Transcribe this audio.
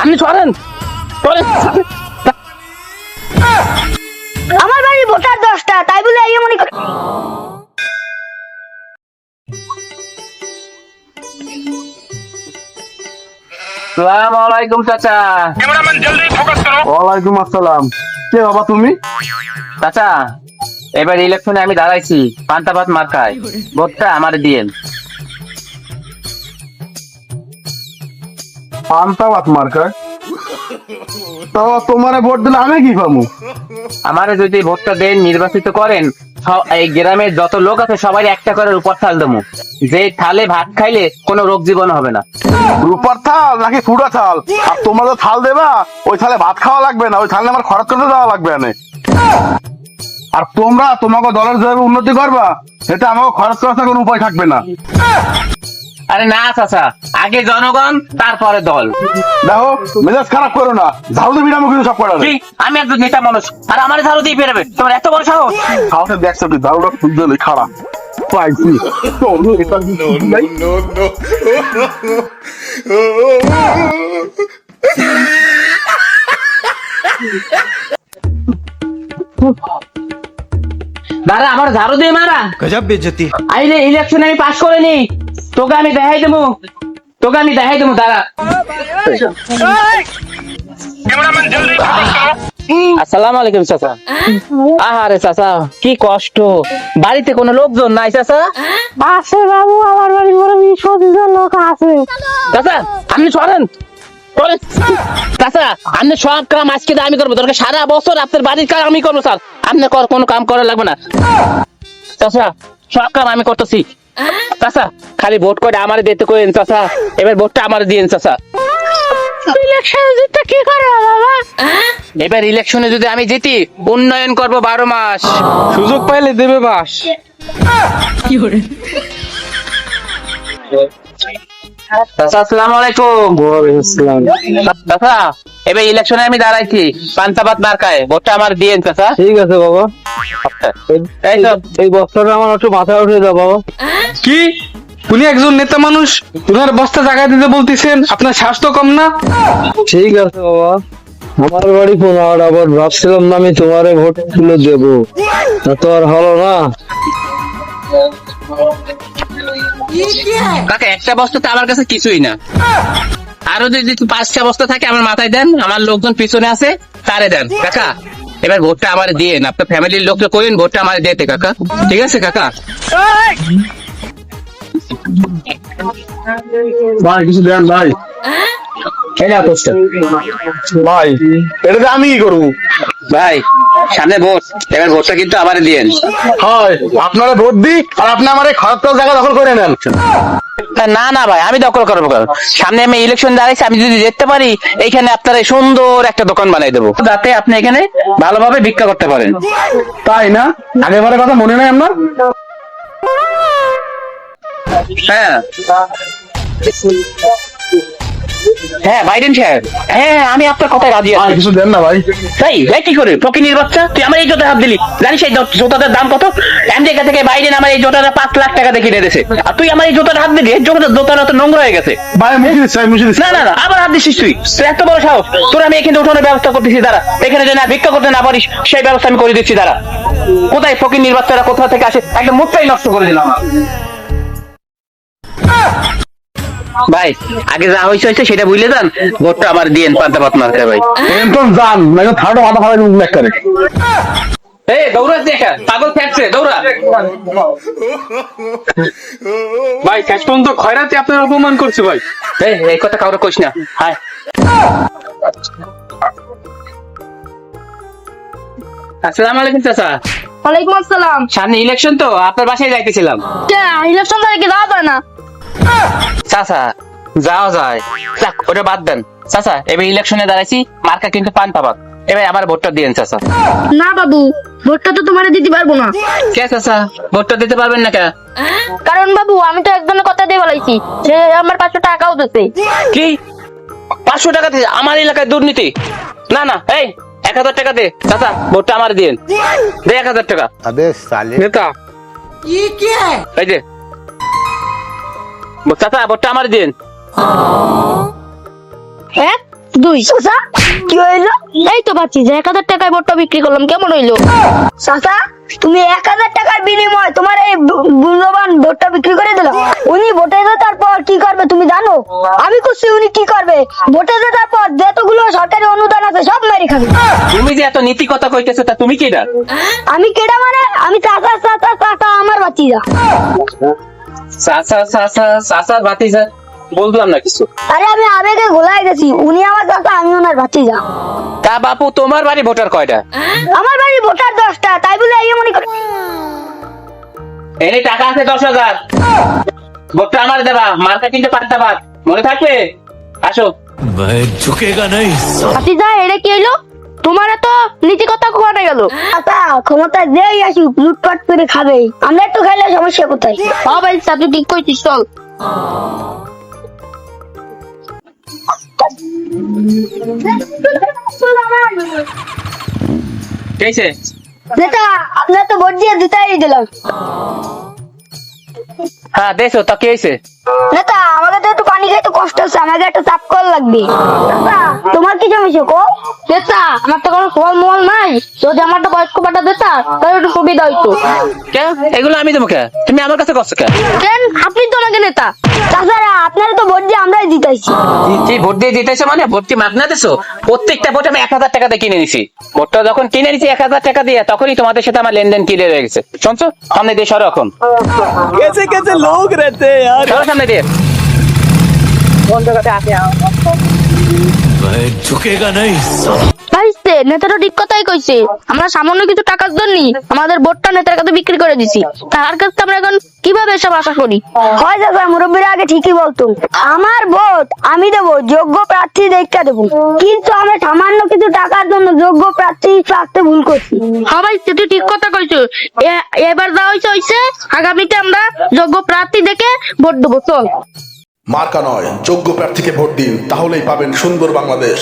আপনি সরেন। সরেন। আমার বাড়ি ভোটার দশটা তাই বলে এই মনে কর সালাম আলাইকুম চাচা। ওয়ালাইকুম আসসালাম। কে বাবা তুমি? চাচা এবার ইলেকশনে আমি দাঁড়াইছি পান্তাপাত মার্কায় ভোটটা আমার দিয়েন পান্তাবাত মার্কায় তো তোমারে ভোট দিলে আমি কি পাবো আমারে যদি ভোটটা দেন নির্বাচিত করেন এই গ্রামের যত লোক আছে সবাই একটা করে উপর থাল দেবো। যে থালে ভাত খাইলে কোনো রোগ জীবন হবে না। রূপার থাল নাকি ফুটা থাল? আর তোমরা যে থাল দেবা ওই থালে ভাত খাওয়া লাগবে না ওই থালে আমার খরচ করতে দেওয়া লাগবে না। আর তোমরা তোমাকে দলের যেভাবে উন্নতি করবা সেটা আমাকে খরচ করার কোনো উপায় থাকবে না। আরে না চাচা। আগে জনগণ তারপরে দল। দেখো মেজাজ খারাপ করো না। ঝাড়ু দিবি না আমি কিন্তু সব করা? আমি একজন নেতা মানুষ। আর আমার ঝাড়ু দিয়ে বেরোবে। তোমার এত বড় সাহস? খাওয়াতে দেখছ কি ঝাড়ুটা হলে খারাপ পাইছি। চলো, এটা? দাঁড়া আমার ঝাড়ু দিয়ে মারা। গজব বেজতি আইলে ইলেকশন আমি পাস করিনি তোকে আমি দেখাই দেবো। তোকে আমি দেখাই দেবো দাঁড়া। আসসালামু আলাইকুম চাচা। আহারে চাচা কি কষ্ট। বাড়িতে কোনো লোকজন নাই চাচা? আছে বাবু আমার বাড়ি বড় বিশ লোক আছে। চাচা আপনি সরেন। চাচা আপনি সব কাম আজকে দিয়ে আমি করব। দরকার সারা বছর আপনার বাড়ির কাজ আমি করব স্যার? আপনি কর কোনো কাম করা লাগবে না। চাচা সব কাম আমি করতেছি। চাচা খালি ভোট করে আমার দিতে করেন চাচা এবার ভোটটা আমার দিয়েন চাচা ইলেকশনে কি করে বাবা? এবার ইলেকশনে যদি আমি জিতি উন্নয়ন করব বারো মাস। সুযোগ পাইলে দেবে বাস। চাচা আসসালামু আলাইকুম। চাচা এবার ইলেকশনে আমি দাঁড়াইছি পান্তাবাদ মার্কায়। ভোটটা আমার দিয়েন চাচা। ঠিক আছে বাবা। এই তো। এই বস্তাটা আমার একটু মাথায় উঠে বাবা। কি? উনি একজন নেতা মানুষ? উনার বস্তা জায়গা দিতে বলতেছেন আপনার স্বাস্থ্য কম না? ঠিক আছে বাবা। আমার বাড়ি পোনাওয়ার আবার ভাবছিলাম না আমি তোমারে ভোট তুলে দেবো। তা তো আর হলো না। কাকা একটা বস্তা তো আমার কাছে কিছুই না। আরও যদি পাঁচটা বস্তা থাকে আমার মাথায় দেন আমার লোকজন পিছনে আছে তারে দেন। কাকা এবার ভোটটা আমার দিয়েন আপনার ফ্যামিলির লোককে করেন ভোটটা আমার দিতে কাকা। ঠিক আছে কাকা? ভাই কিছু দেন ভাই। এই না পোস্টার। ভাই এটাতে আমি কি করব? ভাই সামনে ভোট। এবার ভোটটা কিন্তু আবার দিয়েন। হয় আপনারা ভোট দিক আর আপনি আমার এই জায়গা দখল করে নেন। না না ভাই আমি দখল করব? সামনে আমি ইলেকশন দাঁড়াইছি আমি যদি যেতে পারি এইখানে আপনার এই সুন্দর একটা দোকান বানাই দেবো। যাতে আপনি এখানে ভালোভাবে ভিক্ষা করতে পারেন। তাই না? আগেবারের কথা মনে নেই আপনার? হ্যাঁ। হ্যাঁ বাইডেন সাহেব। হ্যাঁ আমি আপনার কথায় রাজি আছি। কিছু দেন না ভাই। তাই? ভাই কি করে? ফকিনির বাচ্চা? তুই আমার এই জোতা হাত দিলি। জানিস এই জো- জোতাটার দাম কত? আমেরিকা থেকে বাইডেন আমার এই জোতাটা পাঁচ লাখ টাকা দিয়ে কিনে দিয়েছে। আর তুই আমার এই জোতাটা হাত দিলি এই জোতাটা জোতাটা তো নোংরা হয়ে গেছে। ভাই মুখে দিচ্ছি আমি মুখে দিচ্ছি। না না না আবার হাত দিচ্ছিস তুই। তুই এত বড় সাহস। তোর আমি এখানে উঠানোর ব্যবস্থা করতেছি দাঁড়া। এখানে যেন আর ভিক্ষা করতে না পারিস সেই ব্যবস্থা আমি করে দিচ্ছি দাঁড়া। কোথায় ফকির নির্বাচনরা কোথা থেকে আসে? একদম মুখটাই নষ্ট করে দিলাম ভাই আগে যা হয়েছে হয়েছে সেটা বুঝলে যান ভোটটা আমার দিয়েন পান্তা পাত মার্কা ভাই। একদম জান না থার্ড মাথা ফাটা মুখ লেখ করে এই দৌড়া দেখা পাগল ফেটছে দৌড়া। ভাই শেষ পর্যন্ত খয়রাতে আপনার অপমান করছে ভাই। এই এই কথা কাউরে কইস না আসসালামু আলাইকুম চাচা। ওয়ালাইকুম আসসালাম। সামনে ইলেকশন তো আপনার বাসায় যাইতেছিলাম। কে ইলেকশন তারিখে যাওয়া যায় না? চাচা যাওয়া যায় যাক ওটা বাদ দেন। চাচা এবার ইলেকশনে দাঁড়াইছি মার্কা কিন্তু পান পাবাক। এবার আমার ভোটটা দিয়েন চাচা। না বাবু ভোটটা তো তোমার দিতে পারব না। কে চাচা? ভোটটা দিতে পারবেন না কে? কারণ বাবু আমি তো একজনের কথা দিয়ে বলাইছি। সে আমার পাঁচশো টাকাও দিচ্ছে কি? পাঁচশো টাকা দিয়ে আমার এলাকায় দুর্নীতি। না না এই এক হাজার টাকা দে। চাচা ভোটটা আমার দিয়েন। দে এক হাজার টাকা। নেতা। এই যে চাচা ভোটটা আমার দিন হ্যাঁ? দুই। চাচা কি হইল? এই তো পাচ্ছি যে এক হাজার টাকায় ভোটটা বিক্রি করলাম কেমন হইল? চাচা তুমি এক হাজার টাকার বিনিময় তোমার এই মূল্যবান ভোটটা বিক্রি করে দিলাম উনি ভোটে জেতার পর কি করবে তুমি জানো? আমি করছি উনি কি করবে? ভোটে জেতার পর যতগুলো সরকারি অনুদান আছে সব মেরে খাবে। তুমি যে এত নীতি কথা কইতেছো তা তুমি কি না আমি কেডা মানে? আমি চাচা চাচা চাচা আমার বাচ্চিরা চাচা চাচা চাচার ভাতিজা বললাম না কিছু আরে আমি আবেগে গোলাই গেছি উনি আমার চাচা আমি ওনার বাচ্চিরা তা বাপু তোমার বাড়ি ভোটার কয়টা আমার বাড়ি ভোটার দশটা তাই বলে এই মনে করে এনে টাকা আছে দশ হাজার ভোটটা আমার দেবা মার্কা কিন্তু পাল্টা বাদ মনে থাকবে আসো मैं झुकेगा नहीं ভাতিজা এটা কি হইলো তোমার এত নীতি কথা কোয়ানে গেল আচ্ছা ক্ষমতা যেই আসুক লুটপাট করে খাবে। আমরা একটু খাইলে সমস্যা কোথায়? হ্যাঁ ভাই তুই ঠিক কইছিস চল। কেছে নেতা আপনার তো ভোট দিয়ে দিতেই দিলাম। হ্যাঁ দেখো তা কেছে নেতা আমাকে তো একটু পানি খাইতে কষ্ট হচ্ছে আমাকে একটা চাপ কল লাগবে নেতা তোমার কি সমস্যা কো নেতা আমার তো কোনো ফল মল নাই যদি আমার একটা বয়স্ক পাটা দিতা তাহলে একটু সুবিধা হইতো কে এগুলো আমি দেবো কে তুমি আমার কাছে করছো কে কেন আপনি তো আমাকে নেতা তাছাড়া আপনারা তো ভোট দিয়ে আমরাই জিতাইছি কি ভোট দিয়ে দিতেছো মানে ভোট কি মাগনা দিছো প্রত্যেকটা ভোট আমি এক হাজার টাকা দিয়ে কিনে নিছি ভোটটা যখন কিনে নিছি এক হাজার টাকা দিয়ে তখনই তোমাদের সাথে আমার লেনদেন ক্লিয়ার হয়ে গেছে শুনছো সামনে দিয়ে সরো এখন कैसे कैसे लोग रहते हैं यार সরো সামনে দিয়ে मैं झुकेगा नहीं ভাইছে নেতাটা ঠিক কথাই কইছে। আমরা সামান্য কিছু টাকার জন্য আমাদের ভোটটা নেতার কাছে বিক্রি করে দিছি। তার কাছে আমরা এখন কীভাবে এসব আশা করি? হয় দাদা মুরব্বীরা আগে ঠিকই বলতো। আমার ভোট আমি দেব যোগ্য প্রার্থী দেখা দেব। কিন্তু আমরা সামান্য কিছু টাকার জন্য যোগ্য প্রার্থী রাখতে ভুল করছি। হ্যাঁ ভাই তুই ঠিক কথা কইছো। এবার যা হইছে হইছে আগামীতে আমরা যোগ্য প্রার্থী দেখে ভোট দেবো চল। মার্কা নয় যোগ্য প্রার্থীকে ভোট দিন তাহলেই পাবেন সুন্দর বাংলাদেশ।